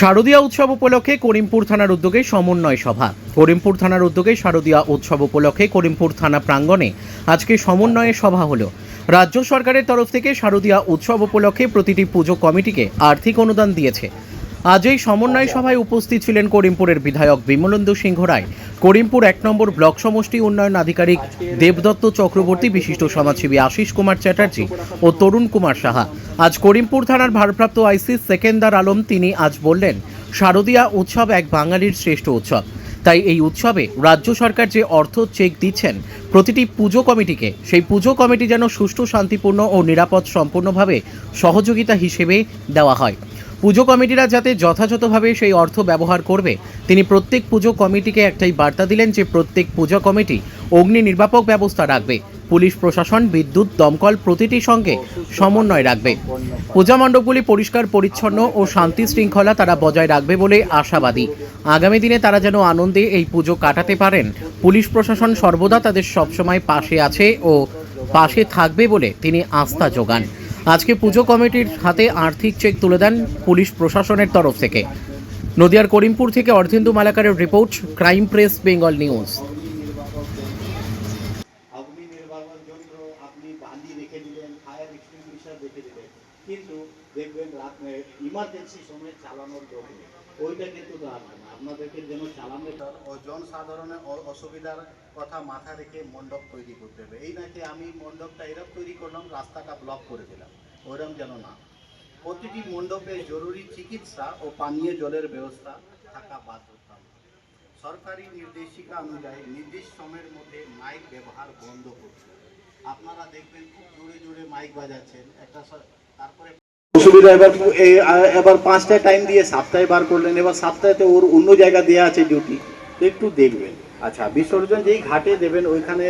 শারদীয়া উৎসব উপলক্ষে করিমপুর থানার উদ্যোগে সমন্বয় সভা। করিমপুর থানার উদ্যোগে শারদীয়া উৎসব উপলক্ষে করিমপুর থানা প্রাঙ্গণে আজকে সমন্বয়ে সভা হলো। রাজ্য সরকারের তরফ থেকে শারদীয়া উৎসব উপলক্ষে প্রতিটি পুজো কমিটিকে আর্থিক অনুদান দিয়েছে। আজ এই সমন্বয় সভায় উপস্থিত ছিলেন করিমপুরের বিধায়ক বিমলেন্দু সিংহ রায়। করিমপুর এক নম্বর ব্লক সমষ্টি উন্নয়ন আধিকারিক দেবদত্ত চক্রবর্তী, বিশিষ্ট সমাজসেবী আশিস কুমার চ্যাটার্জি ও তরুণ কুমার সাহা। আজ করিমপুর থানার ভারপ্রাপ্ত আইসি সেকেন্দার আলম তিনি আজ বললেন, শারদীয়া উৎসব এক বাঙালির শ্রেষ্ঠ উৎসব। তাই এই উৎসবে রাজ্য সরকার যে অর্থ চেক দিচ্ছেন, প্রতিটি পুজো কমিটিকে, সেই পুজো কমিটি যেন সুষ্ঠু, শান্তিপূর্ণ ও নিরাপদ সম্পূর্ণভাবে সহযোগিতা হিসেবে দেওয়া হয়। পুজো কমিটিরা যাতে যথাযথভাবে সেই অর্থ ব্যবহার করবে, তিনি প্রত্যেক পুজো কমিটিকে একটাই বার্তা দিলেন যে প্রত্যেক পুজো কমিটি অগ্নি নির্বাপক ব্যবস্থা রাখবে, পুলিশ প্রশাসন, বিদ্যুৎ, দমকল প্রতিটি সঙ্গে সমন্বয় রাখবে। পূজা মণ্ডপগুলি পরিষ্কার, পরিচ্ছন্ন ও শান্তি শৃঙ্খলা তারা বজায় রাখবে বলে আশাবাদী। আগামী দিনে তারা যেন আনন্দে এই পুজো কাটাতে পারেন, পুলিশ প্রশাসন সর্বদা তাদের সবসময় পাশে আছে ও পাশে থাকবে বলে তিনি আস্থা যোগান। আজকে পুজো কমিটির হাতে আর্থিক চেক তুলে দেন পুলিশ প্রশাসনের তরফ থেকে নদিয়ার করিমপুর থেকে Ardhendu মালাকারের report, crime press, Bengal news কিন্তু দেখবেন ইমার্জেন্সি সময় চালানোর নেই। ওইটা কিন্তু। আপনাদেরকে যেন চালানো ও জনসাধারণের অসুবিধার কথা মাথা রেখে মণ্ডপ তৈরি করতে হবে। এই নাকি আমি মণ্ডপটা এরকম তৈরি করলাম, রাস্তাটা ব্লক করে দিলাম। ওইরকম যেন না। প্রতিটি মণ্ডপে জরুরি চিকিৎসা ও পানীয় জলের ব্যবস্থা থাকা বাধ্যতামূলক। সরকারি নির্দেশিকা অনুযায়ী নির্দিষ্ট সময়ের মধ্যে মাইক ব্যবহার বন্ধ করতে আপনারা দেখবেন খুব জোরে জোরে মাইক বাজাচ্ছেন। একটা তারপরে অসুবিধা, এবার এবার পাঁচটা টাইম দিয়ে সাতটায় বার করলেন, এবার সাতটাতে ওর অন্য জায়গা দেওয়া আছে ডিউটি তো একটু দেখবেন। আচ্ছা বিসর্জন যেই ঘাটে দেবেন, ওইখানে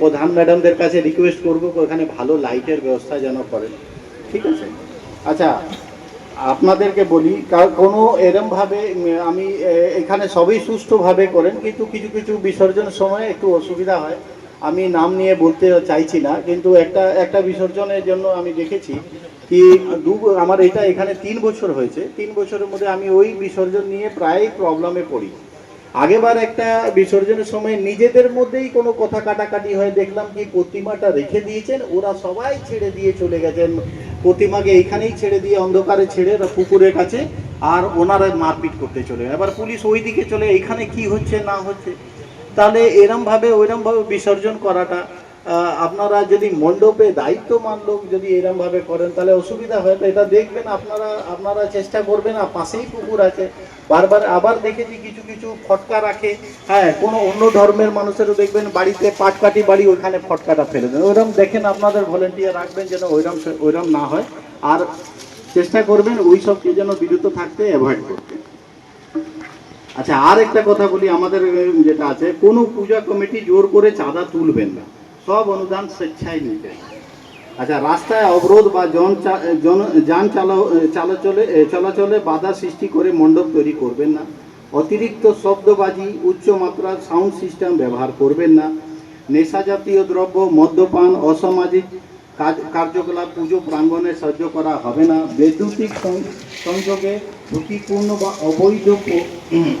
প্রধান ম্যাডামদের কাছে রিকোয়েস্ট করব ওখানে ভালো লাইটের ব্যবস্থা যেন করেন। ঠিক আছে? আচ্ছা আপনাদেরকে বলি, কার- কোনো এরমভাবে আমি এখানে সবই সুষ্ঠুভাবে করেন, কিন্তু কিছু কিছু বিসর্জন সময় একটু অসুবিধা হয়। আমি নাম নিয়ে বলতে চাইছি না, কিন্তু একটা একটা বিসর্জনের জন্য আমি দেখেছি কি, দু আমার এটা এখানে তিন বছর হয়েছে। তিন বছরের মধ্যে আমি ওই বিসর্জন নিয়ে প্রায় প্রবলেমে পড়ি। আগেবার একটা বিসর্জনের সময় নিজেদের মধ্যেই কোনো কথা কাটাকাটি হয়ে দেখলাম কি প্রতিমাটা রেখে দিয়েছেন, ওরা সবাই ছেড়ে দিয়ে চলে গেছেন। প্রতিমাকে এইখানেই ছেড়ে দিয়ে অন্ধকারে ছেড়ে পুকুরের কাছে আর ওনারা মারপিট করতে চলে এবার পুলিশ ওই দিকে চলে, এইখানে কি হচ্ছে না হচ্ছে? তাহলে এরমভাবে, ওইরমভাবে বিসর্জন করাটা আপনারা যদি মণ্ডপে দায়িত্বমান লোক যদি এরমভাবে করেন, তাহলে অসুবিধা হয়। এটা দেখবেন, আপনারা আপনারা চেষ্টা করবেন, আর পাশেই পুকুর আছে। বারবার আবার দেখেছি কিছু কিছু ফটকা রাখে। হ্যাঁ কোনো অন্য ধর্মের মানুষেরও দেখবেন, বাড়িতে পাটকাঠি বাড়ি ওইখানে ফটকাটা ফেলে দেন। ওইরকম দেখেন, আপনাদের ভলেন্টিয়ার রাখবেন যেন ওইরকম ওইরকম না হয়। আর চেষ্টা করবেন, ওই সবকে যেন বিরত থাকতে অ্যাভয়েড করতে। আচ্ছা আর একটা কথা বলি, আমাদের যেটা আছে, কোনো পূজা কমিটি জোর করে চাঁদা তুলবেন না। সব অনুদান স্বেচ্ছায় নিতে। আচ্ছা রাস্তায় অবরোধ বা জন যান চালা, চালাচলে চলাচলে বাধা সৃষ্টি করে মণ্ডপ তৈরি করবেন না। অতিরিক্ত শব্দবাজি, উচ্চ মাত্রার সাউন্ড সিস্টেম ব্যবহার করবেন না। নেশা জাতীয় দ্রব্য, মদ্যপান, অসামাজিক কাজ, কার্যকলাপ, পুজো প্রাঙ্গণে সহ্য করা হবে না। বৈদ্যুতিক সংযোগে ঝুঁকিপূর্ণ বা অবৈধ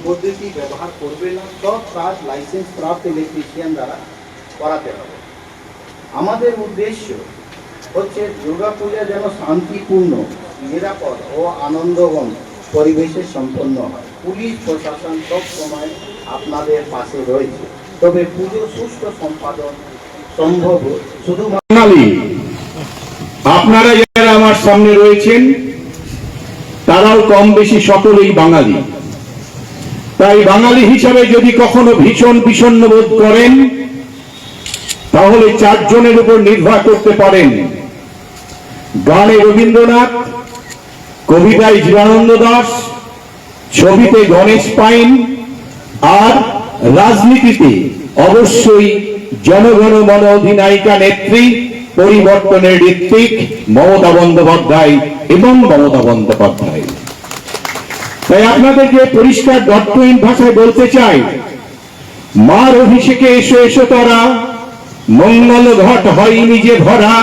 পদ্ধতি ব্যবহার করবে না। সব কাজ লাইসেন্স প্রাপ্ত ইলেকট্রিশিয়ান দ্বারা করাতে হবে। আমাদের উদ্দেশ্য হচ্ছে দুর্গাপূজা যেন শান্তিপূর্ণ, নিরাপদ ও আনন্দঘন পরিবেশে সম্পন্ন হয়। পুলিশ প্রশাসন সব সময় আপনাদের পাশে রয়েছে। তবে পুজো সুষ্ঠু সম্পাদন সম্ভব শুধু আপনারা যারা আমার সামনে রয়েছেন, তারাও কম বেশি সকলেই বাঙালি। তাই বাঙালি হিসাবে যদি কখনো ভীষণ বিষণ্ণ বোধ করেন তাহলে চারজনের উপর নির্ভর করতে পারেন। গানে রবীন্দ্রনাথ কবিতায় জীবানন্দ দাস, ছবিতে গণেশ পাইন আর রাজনীতিতে অবশ্যই জনগণ মন অধিনায়িকা নেত্রী, পরিবর্তনের ঋত্বিক, মমতা বন্দ্যোপাধ্যায় এবং মমতা বন্দ্যোপাধ্যায়। তাই আপনাদেরকে পরিষ্কার ডটহীন ভাষায় বলতে চাই, মার অভিষেকে এসো এসো তারা। মঙ্গল ঘট হয়নি যে ভরা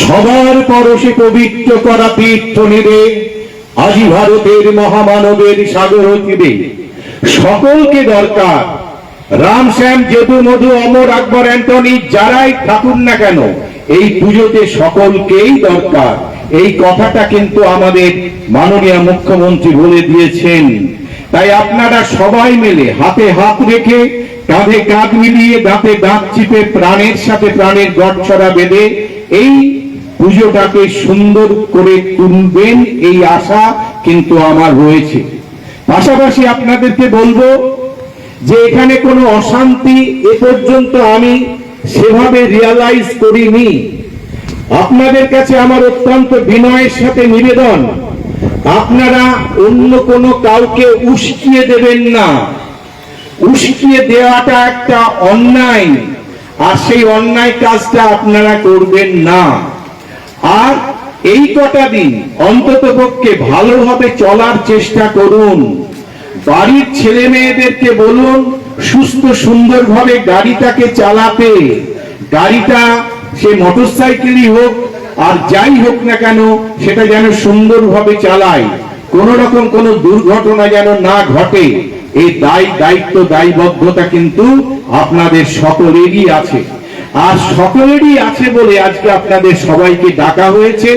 সবার পরশে পবিত্র করা তীর্থ নিরে আজি ভারতের মহামানবের সাগর তীরে। সকলকে দরকার। রাম শ্যাম, যদু, মধু, অমর, আকবর, অ্যান্টনি, যারাই থাকুন না কেন, এই পুজোতে সকলকেই দরকার। এই কথাটা কিন্তু আমাদের মাননীয় মুখ্যমন্ত্রী বলে দিয়েছেন। তাই আপনারা সবাই মিলে হাতে হাত রেখে কাঁধে কাঁধ মিলিয়ে দাঁতে দাঁত চিপে প্রাণের সাথে প্রাণের গড়ছড়া বেঁধে এই পুজোটাকে সুন্দর করে তুলবেন এই আশা কিন্তু আমার রয়েছে। পাশাপাশি আপনাদেরকে বলব যে এখানে কোনো অশান্তি এ পর্যন্ত আমি সেভাবে রিয়ালাইজ করিনি। আপনাদের কাছে আমার অত্যন্ত বিনয়ের সাথে নিবেদন। আপনারা অন্য কোনো কাউকে উস্কিয়ে দেবেন না। উস্কিয়ে দেওয়াটা একটা অন্যায়, আর সেই অন্যায় কাজটা আপনারা করবেন না। আর এই কটা দিন অন্তত পক্ষে ভালোভাবে চলার চেষ্টা করুন। বাড়ির ছেলে মেয়েদেরকে বলুন, সুস্থ সুন্দরভাবে গাড়িটাকে চালাতে। গাড়িটা সে মোটরসাইকেলই হোক আর যাই হোক না কেন, সেটা যেন সুন্দরভাবে চালায়। কোন রকম কোন দুর্ঘটনা যেন না ঘটে, এই দায় দায়িত্ব, দায়বদ্ধতা কিন্তু আপনাদের সকলেরই আছে। আর সকলেরই আছে বলে আজকে আপনাদের সবাইকে ডাকা হয়েছে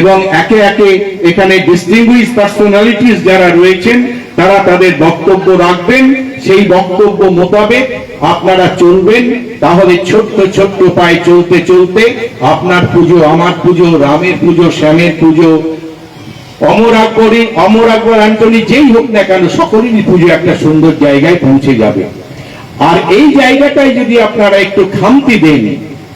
এবং একে একে এখানে ডিস্টিংগুইশ পার্সোনালিটিস যারা রয়েছেন, তারা তাদের বক্তব্য রাখবেন। সেই বক্তব্য মোতাবেক আপনারা চলবেন। তাহলে ছোট্ট ছোট্ট পায়ে চলতে চলতে আপনার পুজো, আমার পুজো, রামের পুজো, শ্যামের পুজো, অমর আকবরী, অমর আকবর, অ্যান্টনি, যেই হোক না কেন, সকলেরই পুজো একটা সুন্দর জায়গায় পৌঁছে যাবে। আর এই জায়গাটায় যদি আপনারা একটু খামতি দেন,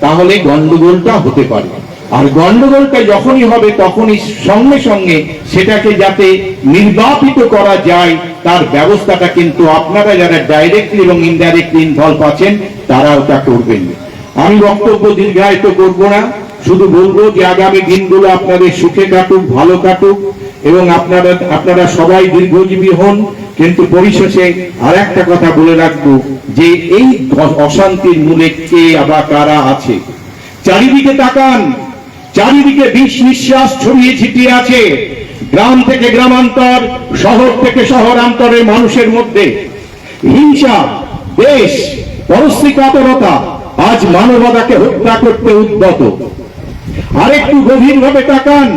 তাহলে গন্ডগোলটা হতে পারে। আর গন্ডগোলটা যখনই হবে, তখনই সঙ্গে সঙ্গে সেটাকে যাতে নির্বাপিত করা যায়, তার ব্যবস্থাটা কিন্তু আপনারা যারা ডাইরেক্টলি এবং ইনডাইরেক্টলি ইনভলভ আছেন তারা ওটা করবেন। আমি বক্তব্য দীর্ঘায়িত করব না, শুধু বলব যে আগামী দিনগুলো আপনাদের সুখে কাটুক, ভালো কাটুক, এবং আপনারা আপনারা সবাই দীর্ঘজীবী হন, কিন্তু পরিশেষে আর একটা কথা বলে রাখব, যে এই অশান্তির মূলে কে আবার কারা আছে? চারিদিকে তাকান। চারিদিকে বিষ নিঃশ্বাস ছড়িয়ে ছিটিয়ে আছে। গ্রাম থেকে গ্রামান্তর, শহর থেকে শহরান্তরের মানুষের মধ্যে। হিংসা, দেশ, পরশ্রীকাতরতা আজ মানবতাকে হত্যা করতে উদ্যত। আরেকটু গভীরভাবে তাকান,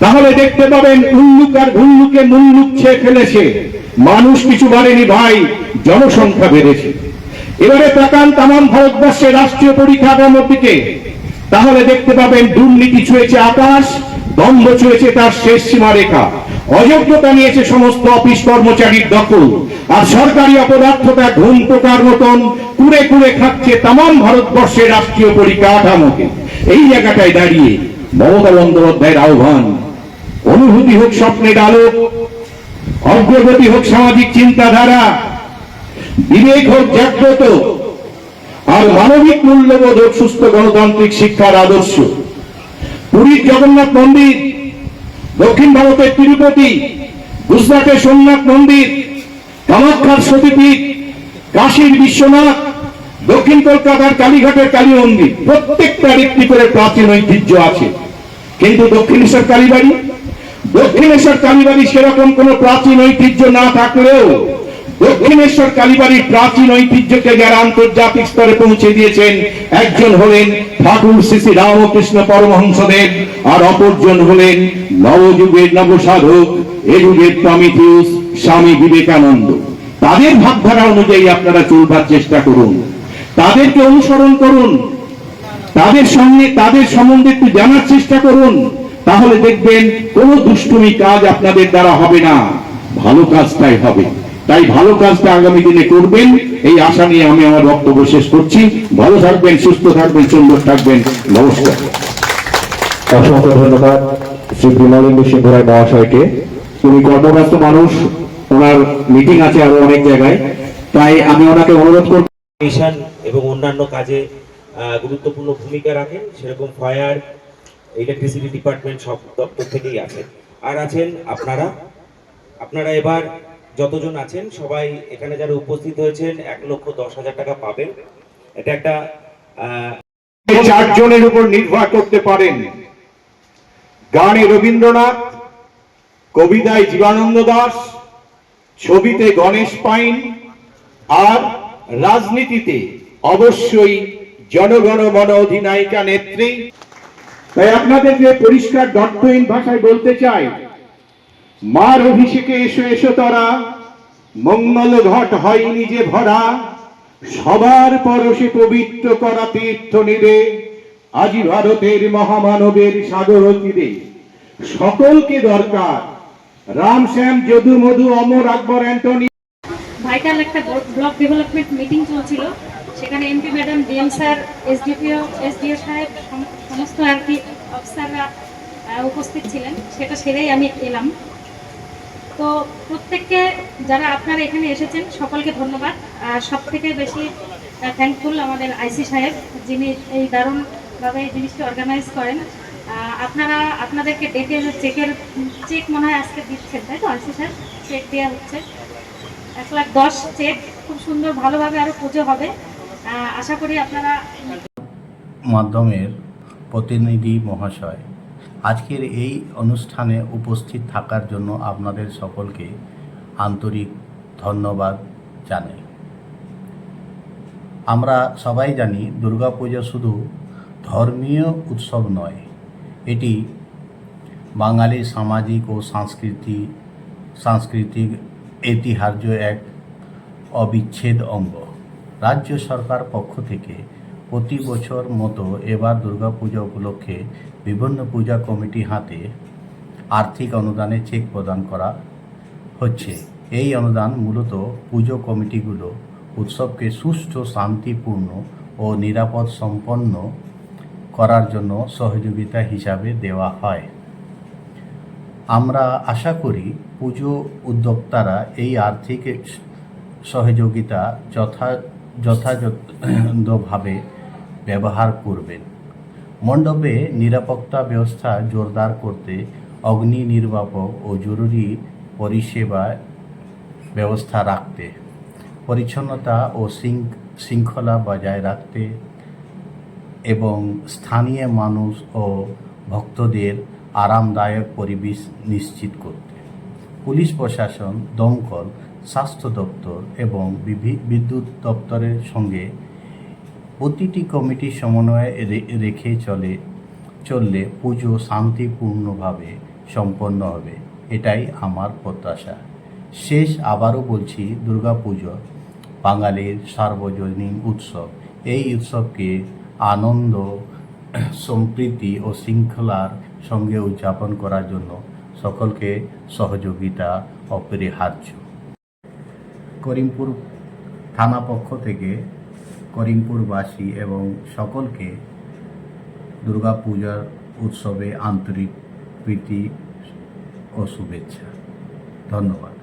তাহলে দেখতে পাবেন উল্লুক আর ভুল্লুকে মুল্লুক ছেয়ে ফেলেছে। মানুষ কিছু বাড়েনি ভাই, জনসংখ্যা বেড়েছে। এবারে তাকান তামাম ভারতবর্ষের রাষ্ট্রীয় পরিকাঠামোর দিকে। তাহলে দেখতে পাবেন দুর্নীতি ছুঁয়েছে আকাশ দম্ভ ছুঁয়েছে তার শেষ সীমারেখা। অযোগ্যতা নিয়েছে সমস্ত অফিস কর্মচারীর দখল। আর সরকারি অপদার্থতা ঘুম পোকার মতন কুড়ে কুড়ে খাচ্ছে তামাম ভারতবর্ষের রাষ্ট্রীয় পরিকাঠামোকে। এই জায়গাটায় দাঁড়িয়ে মমতা বন্দ্যোপাধ্যায়ের আহ্বান, অনুভূতি হোক স্বপ্নের আলোক অগ্রগতি হোক সামাজিক চিন্তাধারা, বিবেক হোক জাগ্রত আর মানবিক মূল্যবোধ সুস্থ গণতান্ত্রিক শিক্ষার আদর্শ। পুরীর জগন্নাথ মন্দির, দক্ষিণ ভারতের তিরুপতি, গুজরাটের সোমনাথ মন্দির, কামাখ্যার সতীপীঠ, কাশীর বিশ্বনাথ, দক্ষিণ কলকাতার কালীঘাটের কালী মন্দির প্রত্যেকটার একটি করে প্রাচীন ঐতিহ্য আছে। কিন্তু দক্ষিণেশ্বর কালীবাড়ি? দক্ষিণেশ্বর কালীবাড়ি সেরকম কোন প্রাচীন ঐতিহ্য না থাকলেও দক্ষিণেশ্বর কালীবাড়ির প্রাচীন ঐতিহ্যকে যারা আন্তর্জাতিক স্তরে পৌঁছে দিয়েছেন একজন হলেন ঠাকুর শ্রী শ্রী রামকৃষ্ণ পরমহংসদেব, আর অপরজন হলেন নবযুগের নবসাধক এ যুগের প্রমিথিউস স্বামী বিবেকানন্দ। তাদের ভাবধারা অনুযায়ী আপনারা চলবার চেষ্টা করুন। তাদেরকে অনুসরণ করুন। তাদের সঙ্গে, তাদের সম্বন্ধে একটু জানার চেষ্টা করুন। তাহলে দেখবেন কোনো দুষ্টুমি কাজ আপনাদের দ্বারা হবে না। ভালো কাজটাই হবে। তাই ভালো কাজটা আগামী দিনে করবেন। এই আশা নিয়ে আমি আমার বক্তব্য শেষ করছি। ভালো থাকবেন সুস্থ থাকবেন সুন্দর থাকবেন। নমস্কার। অসংখ্য ধন্যবাদ শ্রী বিমলেন্দু সিংহ রায় মহাশয়কে। উনি কর্মব্যস্ত মানুষ ওনার মিটিং আছে আরও অনেক জায়গায়। তাই আমি ওনাকে অনুরোধ করব মিশন এবং অন্যান্য কাজে আহ, গুরুত্বপূর্ণ ভূমিকা রাখেন। সেরকম ফায়ার ইলেকট্রিসিটি ডিপার্টমেন্ট সব দপ্তর থেকেই আছেন। আর আছেন আপনারা। আপনারা এবার যতজন আছেন সবাই এখানে যারা উপস্থিত হয়েছেন এক লক্ষ দশ হাজার টাকা পাবেন। এটা একটা চারজনের উপর নির্ভর করতে পারেন গানে রবীন্দ্রনাথ কবিতায় জীবানন্দ দাস ছবিতে গণেশ পাইন আর রাজনীতিতে অবশ্যই জনগণ মন অধিনায়িকা নেত্রী। তাই আপনাদেরকে পরিষ্কার দর্থহীন ভাষায় বলতে চাই মার অভিষেকে এসো এসো তরা। মঙ্গল ঘট হয়নি যে ভরা। সবার পরশে পবিত্র করা তীর্থ নিরে আজি ভারতের মহামানবের সাগর তীরে। সকলকে দরকার। রাম শ্যাম, যদু মধু, অমর আকবর, অ্যান্টনি। ভাইটাল একটা ব্লক ডেভেলপমেন্ট মিটিং চলছিল। সেখানে MP madam DM sir, SDPO SDO সাহেব সমস্ত আর কি অফিসাররা উপস্থিত ছিলেন। সেটা সেরেই আমি এলাম। তো প্রত্যেককে যারা আপনারা এখানে এসেছেন, সকলকে ধন্যবাদ। আর সব থেকে বেশি থ্যাংকফুল আমাদের আইসি সাহেব, যিনি এই দারুণভাবে এই জিনিসটি অর্গানাইজ করেন। আপনারা, আপনাদেরকে ডেটে চেকের, চেক মনে হয় আজকে দিচ্ছেন, তাই তো আইসি সাহেব? চেক দেওয়া হচ্ছে। এক লাখ দশ চেক, খুব সুন্দর, ভালোভাবে আরও পুজো হবে। আশা করি আপনারা মাধ্যমের প্রতিনিধি মহাশয় আজকের এই অনুষ্ঠানে উপস্থিত থাকার জন্য আপনাদের সকলকে আন্তরিক ধন্যবাদ জানাই। আমরা সবাই জানি দুর্গাপূজা শুধু ধর্মীয় উৎসব নয়, এটি বাঙালি সামাজিক ও সংস্কৃতি সাংস্কৃতিক ঐতিহ্য এক অবিচ্ছেদ অঙ্গ। রাজ্য সরকার পক্ষ থেকে প্রতি বছর মতো এবার দুর্গাপূজা উপলক্ষে বিভিন্ন পূজা কমিটি হাতে আর্থিক অনুদানে চেক প্রদান করা হচ্ছে। এই অনুদান মূলত পুজো কমিটিগুলো উৎসবকে সুষ্ঠু শান্তিপূর্ণ ও নিরাপদ সম্পন্ন করার জন্য সহযোগিতা হিসাবে দেওয়া হয়। আমরা আশা করি পুজো উদ্যোক্তারা এই আর্থিক সহযোগিতা যথা যথাযথভাবে ব্যবহার করবেন। মণ্ডপে নিরাপত্তা ব্যবস্থা জোরদার করতে অগ্নি নির্বাপক ও জরুরি পরিষেবা ব্যবস্থা রাখতে, পরিচ্ছন্নতা ও শৃঙ্খলা বজায় রাখতে এবং স্থানীয় মানুষ ও ভক্তদের আরামদায়ক পরিবেশ নিশ্চিত করতে। পুলিশ প্রশাসন, দমকল, স্বাস্থ্য দপ্তর এবং বিদ্যুৎ দপ্তরের সঙ্গে প্রতিটি কমিটি সমন্বয়ে রেখে চলে, চললে পুজো শান্তিপূর্ণভাবে সম্পন্ন হবে, এটাই আমার প্রত্যাশা। শেষ আবারও বলছি দুর্গাপুজো বাঙালির সার্বজনীন উৎসব। এই উৎসবকে আনন্দ, সম্প্রীতি ও শৃঙ্খলার সঙ্গে উদযাপন করার জন্য সকলকে সহযোগিতা অপরিহার্য। করিমপুর থানা পক্ষ থেকে করিমপুরবাসী এবং সকলকে দুর্গাপূজার উৎসবে আন্তরিক প্রীতি ও শুভেচ্ছা। ধন্যবাদ।